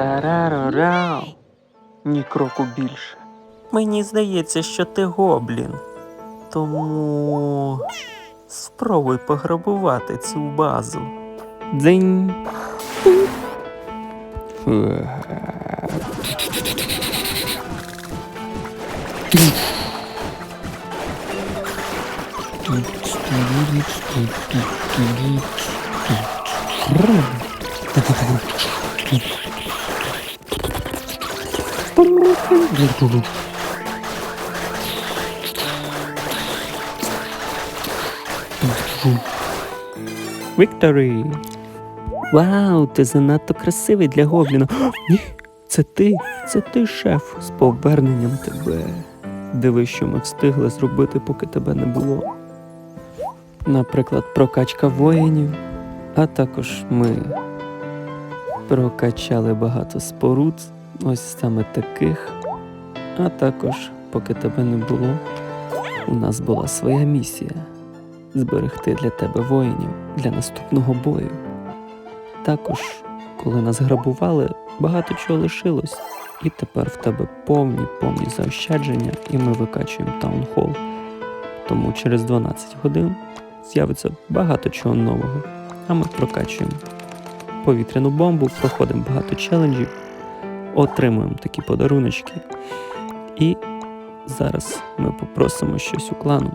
Тарарарау. Ні кроку більше. Мені здається, що ти гоблін. Тому спробуй пограбувати цю базу. Дзинь. Вікторі. Вау, ти занадто красивий для гобліна. Ні, це ти, це ти, шеф, з поверненням тебе. Диви, що ми встигли зробити, поки тебе не було. Наприклад, прокачка воїнів, а також ми прокачали багато споруд, ось саме таких. А також, поки тебе не було, у нас була своя місія зберегти для тебе воїнів для наступного бою. Також, коли нас грабували, багато чого лишилось, і тепер в тебе повні повні заощадження, і ми викачуємо таунхол. Тому через 12 годин з'явиться багато чого нового, а ми прокачуємо повітряну бомбу, проходимо багато челенджів, отримуємо такі подаруночки. І зараз ми попросимо щось у клану.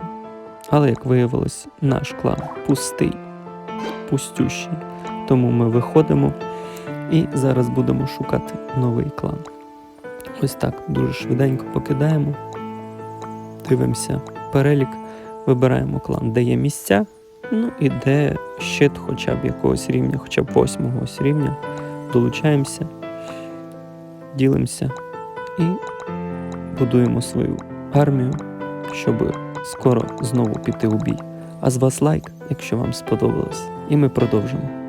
Але як виявилось, наш клан пустий, пустющий. Тому ми виходимо і зараз будемо шукати новий клан. Ось так дуже швиденько покидаємо, дивимося перелік, вибираємо клан, де є місця, ну і де щит хоча б якогось рівня, хоча б восьмого рівня. Долучаємося, ділимося і будуємо свою армію, щоб скоро знову піти у бій. А з вас лайк, якщо вам сподобалось, і ми продовжимо.